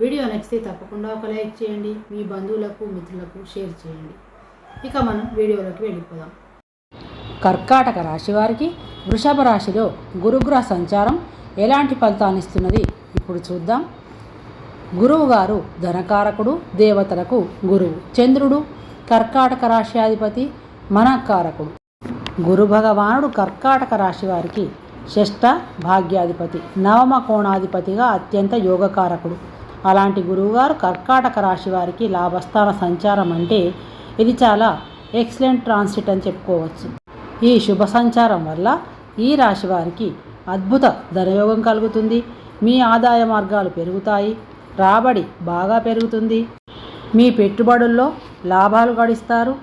Video నచ్చితే తప్పకుండా ఒక లైక్ చేయండి మీ బంధువులకు మిత్రులకు షేర్ చేయండి. ఇక మనం వీడియోలోకి వెళ్ళిపోదాం. కర్కాటక రాశి వారికి వృషభ రాశిలో గురుగ్రహ సంచారం ఎలాంటి ఫలితాన్ని ఇస్తున్నది ఇప్పుడు చూద్దాం. గురువు గారు ధనకారకుడు దేవతలకు గురువు. చంద్రుడు కర్కాటక రాశ్యాధిపతి మనకారకుడు గురు భగవానుడు కర్కాటక రాశి వారికి షష్ఠ భాగ్యాధిపతి నవమ కోణాధిపతిగా అత్యంత యోగకారకుడు. అలాంటి గురువుగారు కర్కాటక రాశి వారికి లాభస్థాన సంచారం అంటే ఇది చాలా ఎక్సలెంట్ ట్రాన్సిట్ అని చెప్పుకోవచ్చు. ఈ శుభ సంచారం వల్ల ఈ రాశి వారికి అద్భుత ధనయోగం కలుగుతుంది. మీ ఆదాయ మార్గాలు పెరుగుతాయి. రాబడి బాగా పెరుగుతుంది. మీ పెట్టుబడుల్లో లాభాలు గడిస్తారు.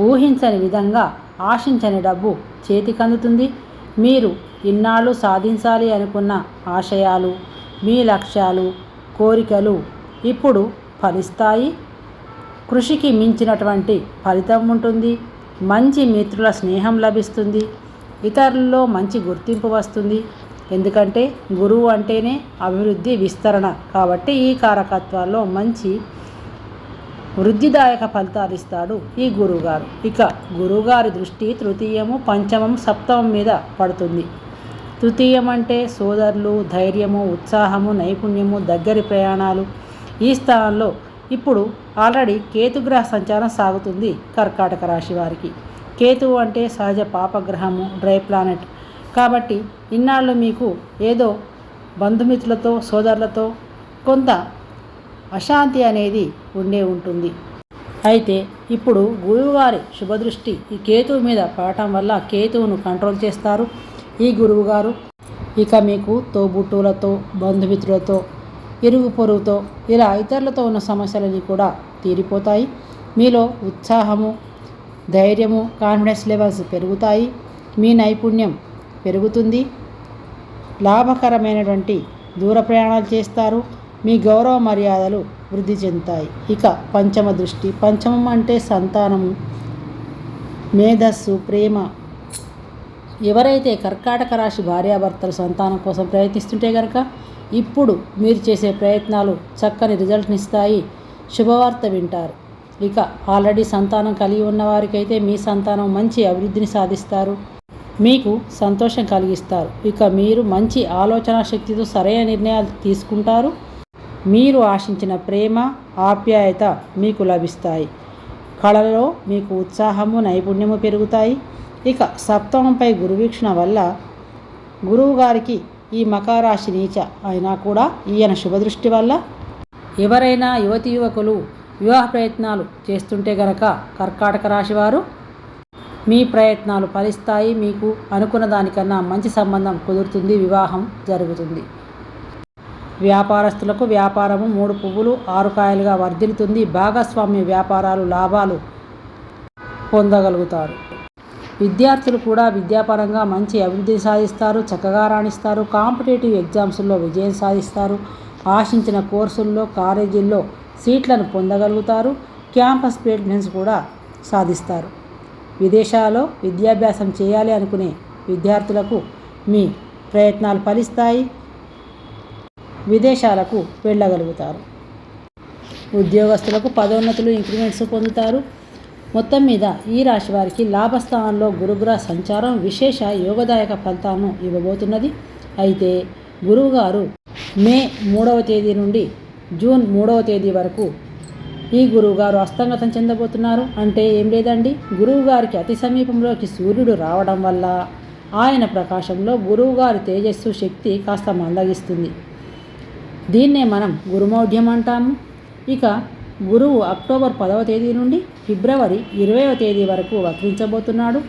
ఊహించని విధంగా ఆశించని డబ్బు చేతికందుతుంది మీరు ఇన్నాళ్ళు సాధించాలి అనుకున్న ఆశయాలు మీ లక్ష్యాలు కోరికలు ఇప్పుడు ఫలిస్తాయి. కృషికి మించినటువంటి ఫలితం ఉంటుంది. మంచి మిత్రుల స్నేహం లభిస్తుంది. ఇతరుల్లో మంచి గుర్తింపు వస్తుంది. ఎందుకంటే గురువు అంటేనే అభివృద్ధి విస్తరణ. కాబట్టి ఈ కారకత్వాల్లో మంచి వృద్ధిదాయక ఫలితాలు ఇస్తాడు ఈ గురువుగారు. ఇక గురువుగారి దృష్టి తృతీయము పంచమం సప్తమం మీద పడుతుంది. తృతీయం అంటే సోదరులు ధైర్యము ఉత్సాహము నైపుణ్యము దగ్గరి ప్రయాణాలు. ఈ స్థానంలో ఇప్పుడు ఆల్రెడీ కేతుగ్రహ సంచారం సాగుతుంది కర్కాటక రాశి వారికి. కేతువు అంటే సహజ పాపగ్రహము డ్రై ప్లానెట్. కాబట్టి ఇన్నాళ్ళు మీకు ఏదో బంధుమిత్రులతో సోదరులతో కొంత అశాంతి అనేది ఉండే ఉంటుంది. అయితే ఇప్పుడు గురువువారి శుభదృష్టి ఈ కేతువు మీద పడటం వల్ల కేతువును కంట్రోల్ చేస్తారు. ఈ గురువుగారు ఇక మీకు తోబుట్టువులతో బంధుమిత్రులతో ఇరుగు పొరుగుతో ఇలా ఇతరులతో ఉన్న సమస్యలని కూడా తీరిపోతాయి. మీలో ఉత్సాహము ధైర్యము కాన్ఫిడెన్స్ లెవెల్స్ పెరుగుతాయి. మీ నైపుణ్యం పెరుగుతుంది. లాభకరమైనటువంటి దూర ప్రయాణాలు చేస్తారు. మీ గౌరవ మర్యాదలు వృద్ధి చెందుతాయి. ఇక పంచమ దృష్టి. పంచమం అంటే సంతానము మేధస్సు ప్రేమ ఎవరైతే కర్కాటక రాశి భార్యాభర్తలు సంతానం కోసం ప్రయత్నిస్తుంటే కనుక ఇప్పుడు మీరు చేసే ప్రయత్నాలు చక్కని రిజల్ట్ని ఇస్తాయి. శుభవార్త వింటారు. ఇక ఆల్రెడీ సంతానం కలిగి ఉన్న వారికైతే మీ సంతానం మంచి అభివృద్ధిని సాధిస్తారు. మీకు సంతోషం కలిగిస్తారు. ఇక మీరు మంచి ఆలోచన శక్తితో సరైన నిర్ణయాలు తీసుకుంటారు. మీరు ఆశించిన ప్రేమ ఆప్యాయత మీకు లభిస్తాయి. కళలో మీకు ఉత్సాహము నైపుణ్యము పెరుగుతాయి. ఇక సప్తమంపై గురువీక్షణ వల్ల గురువు గారికి ఈ మకారాశి నీచ అయినా కూడా ఈయన శుభదృష్టి వల్ల ఎవరైనా యువతి యువకులు వివాహ ప్రయత్నాలు చేస్తుంటే గనక కర్కాటక రాశివారు మీ ప్రయత్నాలు ఫలిస్తాయి మీకు అనుకున్న దానికన్నా మంచి సంబంధం కుదురుతుంది వివాహం జరుగుతుంది. వ్యాపారస్తులకు వ్యాపారము మూడు పువ్వులు ఆరు కాయలుగా వర్ధిల్లుతుంది. భాగస్వామ్య వ్యాపారాలు లాభాలు పొందగలుగుతారు. విద్యార్థులు కూడా విద్యాపరంగా మంచి అభివృద్ధి సాధిస్తారు చక్కగా రాణిస్తారు. కాంపిటేటివ్ ఎగ్జామ్స్లో విజయం సాధిస్తారు. ఆశించిన కోర్సుల్లో కాలేజీల్లో సీట్లను పొందగలుగుతారు. క్యాంపస్ ప్లేస్మెంట్స్ కూడా సాధిస్తారు. విదేశాల్లో విద్యాభ్యాసం చేయాలి అనుకునే విద్యార్థులకు మీ ప్రయత్నాలు ఫలిస్తాయి. విదేశాలకు వెళ్ళగలుగుతారు. ఉద్యోగస్తులకు పదోన్నతులు ఇంక్రిమెంట్స్ పొందుతారు. మొత్తం మీద ఈ రాశి వారికి లాభస్థానంలో గురుగ్రహ సంచారం విశేష యోగదాయక ఫలితాలను ఇవ్వబోతున్నది. అయితే గురువుగారు మే మూడవ తేదీ నుండి జూన్ మూడవ తేదీ వరకు ఈ గురువుగారు అస్తంగతం చెందబోతున్నారు. అంటే ఏం లేదండి గురువుగారికి అతి సమీపంలోకి సూర్యుడు రావడం వల్ల ఆయన ప్రకాశంలో గురువుగారి తేజస్సు శక్తి కాస్త మందగిస్తుంది. దీన్నే మనం గురుమౌఢ్యం అంటాము. ఇక గురువు అక్టోబర్ పదవ తేదీ నుండి ఫిబ్రవరి ఇరవైవ తేదీ వరకు వక్రించబోతున్నాడు.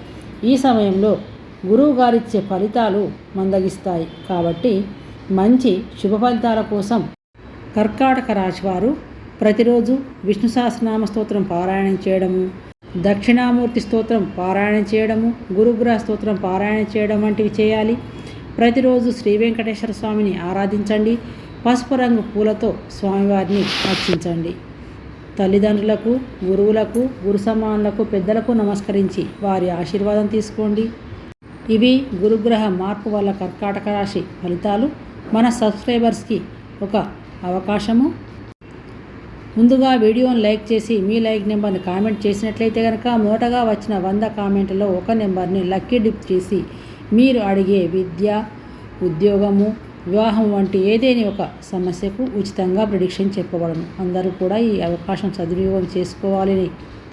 ఈ సమయంలో గురువు గారిచ్చే ఫలితాలు మందగిస్తాయి. కాబట్టి మంచి శుభ ఫలితాల కోసం కర్కాటక రాశివారు ప్రతిరోజు విష్ణు సహస్రనామ స్తోత్రం పారాయణం చేయడము దక్షిణామూర్తి స్తోత్రం పారాయణం చేయడము గురుగ్రహ స్తోత్రం పారాయణం చేయడం వంటివి చేయాలి. ప్రతిరోజు శ్రీ వెంకటేశ్వర స్వామిని ఆరాధించండి. పసుపు రంగు పూలతో స్వామివారిని అర్చించండి. తల్లిదండ్రులకు గురువులకు గురు సమానులకు పెద్దలకు నమస్కరించి వారి ఆశీర్వాదం తీసుకోండి. ఇవి గురుగ్రహ మార్పు వల్ల కర్కాటక రాశి ఫలితాలు. మన సబ్స్క్రైబర్స్కి ఒక అవకాశము. ముందుగా వీడియోని లైక్ చేసి మీ లైక్ నెంబర్ని కామెంట్ చేసినట్లయితే కనుక మొదటగా వచ్చిన వంద కామెంట్లో ఒక నెంబర్ని లక్కీ డిప్ చేసి మీరు అడిగే విద్య ఉద్యోగము వివాహం వంటి ఏదేని ఒక సమస్యకు ఉచితంగా ప్రిడిక్షన్ చెప్పబడను. అందరూ కూడా ఈ అవకాశం సద్వినియోగం చేసుకోవాలని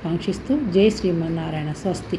కాంక్షిస్తూ జై శ్రీమన్నారాయణ స్వస్తి.